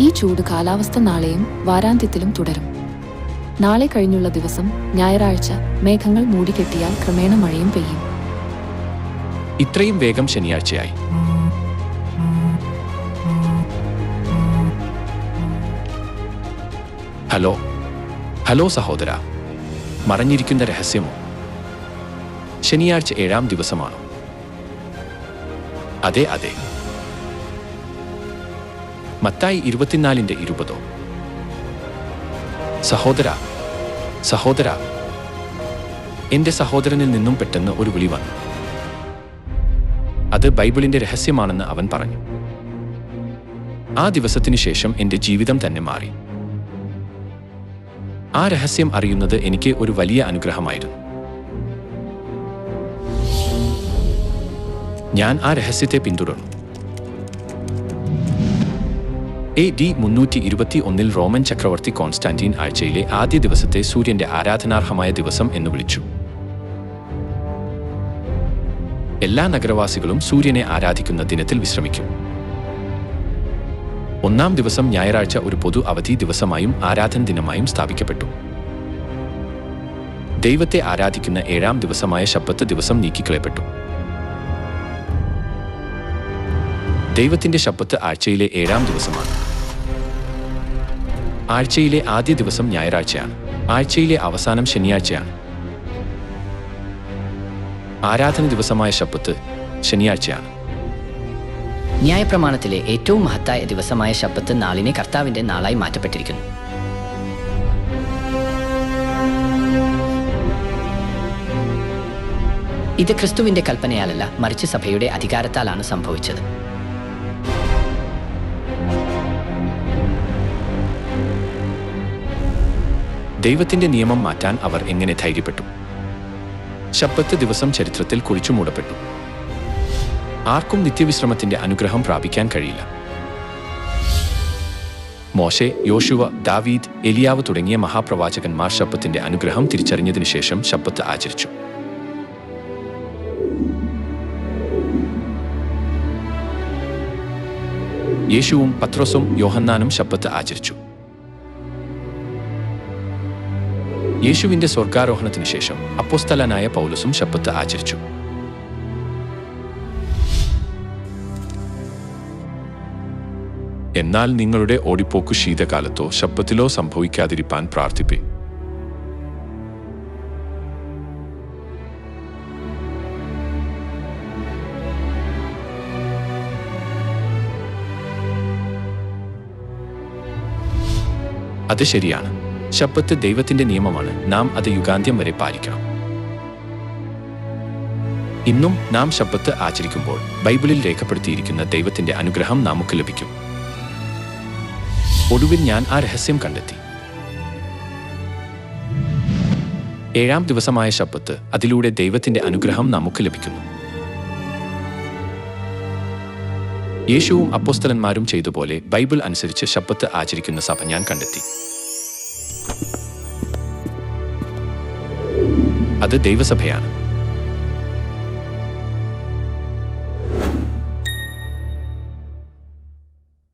ഈ ചൂട് കാലാവസ്ഥ നാളെയും വാരാന്ത്യത്തിലും തുടരും. നാളെ കഴിഞ്ഞുള്ള ദിവസം ഞായറാഴ്ച മേഘങ്ങൾ മൂടിക്കെട്ടിയാൽ ക്രമേണ മഴയും പെയ്യും. ഇത്രയും വേഗം ശനിയാഴ്ചയായി. ഹലോ. ഹലോ സഹോദര. മറഞ്ഞിരിക്കുന്ന രഹസ്യമോ? ശനിയാഴ്ച ഏഴാം ദിവസമാണോ? അതെ അതെ. മത്തായി ഇരുപത്തിനാലിന്റെ ഇരുപതോ. സഹോദര സഹോദര എന്റെ സഹോദരനിൽ നിന്നും പെട്ടെന്ന് ഒരു വിളി വന്നു. അത് ബൈബിളിന്റെ രഹസ്യമാണെന്ന് അവൻ പറഞ്ഞു. ആ ദിവസത്തിനു ശേഷം എന്റെ ജീവിതം തന്നെ മാറി. ആ രഹസ്യം അറിയുന്നത് എനിക്ക് ഒരു വലിയ അനുഗ്രഹമായിരുന്നു. ഞാൻ ആ രഹസ്യത്തെ പിന്തുടർന്നു. എ ഡി മുന്നൂറ്റി ഇരുപത്തി ഒന്നിൽ റോമൻ ചക്രവർത്തി കോൺസ്റ്റാന്റീൻ ആഴ്ചയിലെ ആദ്യ ദിവസത്തെ സൂര്യന്റെ ആരാധനാർഹമായ ദിവസം എന്ന് വിളിച്ചു. എല്ലാ നഗരവാസികളും സൂര്യനെ ആരാധിക്കുന്ന ദിനത്തിൽ വിശ്രമിക്കും. ഒന്നാം ദിവസം ഞായറാഴ്ച ഒരു പൊതു അവധി ദിവസമായും ആരാധന ദിനമായും സ്ഥാപിക്കപ്പെട്ടു. ദൈവത്തെ ആരാധിക്കുന്ന ഏഴാം ദിവസമായ ശബ്ദത്ത് ദിവസം നീക്കിക്കളയപ്പെട്ടു. ദൈവത്തിന്റെ ശബ്ദത്ത് ആഴ്ചയിലെ ഏഴാം ദിവസമാണ്. ആഴ്ചയിലെ ആദ്യ ദിവസം ഞായറാഴ്ചയാണ്. ആഴ്ചയിലെ അവസാനം ശനിയാഴ്ചയാണ്. ആരാധന ദിവസമായ ശബ്ദത്ത് ശനിയാഴ്ചയാണ്. ന്യായപ്രമാണത്തിലെ ഏറ്റവും മഹത്തായ ദിവസമായ ശബ്ദത്ത് നാളിനെ കർത്താവിന്റെ നാളായി മാറ്റപ്പെട്ടിരിക്കുന്നു. ഇത് ക്രിസ്തുവിന്റെ കൽപ്പനയാലല്ല മറിച്ച് സഭയുടെ അധികാരത്താലാണ് സംഭവിച്ചത്. ദൈവത്തിന്റെ നിയമം മാറ്റാൻ അവർ എങ്ങനെ ധൈര്യപ്പെട്ടു? ശപ്പത്ത് ദിവസം ചരിത്രത്തിൽ കുഴിച്ചു മൂടപ്പെട്ടു. ആർക്കും നിത്യവിശ്രമത്തിന്റെ അനുഗ്രഹം പ്രാപിക്കാൻ കഴിയില്ല. മോശെ യോശുവ ദാവീദ് എലിയാവ് തുടങ്ങിയ മഹാപ്രവാചകന്മാർ ശപ്പത്തിന്റെ അനുഗ്രഹം തിരിച്ചറിഞ്ഞതിനു ശേഷം ശപ്പത്ത് ആചരിച്ചു. യേശുവും പത്രോസും യോഹന്നാനും ശപ്പത്ത് ആചരിച്ചു. യേശുവിന്റെ സ്വർഗാരോഹണത്തിന് ശേഷം അപ്പോസ്തലനായ പൗലസും ശബ്ബത്ത് ആചരിച്ചു. എന്നാൽ നിങ്ങളുടെ ഓടിപ്പോക്ക് ശീതകാലത്തോ ശബ്ദത്തിലോ സംഭവിക്കാതിരിപ്പാൻ പ്രാർത്ഥിപ്പി. അത് ശരിയാണ്. ശബ്ദത്ത് ദൈവത്തിന്റെ നിയമമാണ്. നാം അത് യുഗാന്ത്യം വരെ പാലിക്കണം. ഇന്നും നാം ശബ്ദത്ത് ആചരിക്കുമ്പോൾ ബൈബിളിൽ രേഖപ്പെടുത്തിയിരിക്കുന്ന ദൈവത്തിന്റെ അനുഗ്രഹം നമുക്ക് ലഭിക്കും. ഒടുവിൽ ഞാൻ ആ രഹസ്യം കണ്ടെത്തി. ഏഴാം ദിവസമായ ശബ്ദത്ത് അതിലൂടെ ദൈവത്തിന്റെ അനുഗ്രഹം നമുക്ക് ലഭിക്കുന്നു. യേശുവും അപ്പോസ്തലന്മാരും ചെയ്തുപോലെ ബൈബിൾ അനുസരിച്ച് ശബ്ദത്ത് ആചരിക്കുന്ന സഭ ഞാൻ കണ്ടെത്തി. അത് ദൈവസഭയാണ്.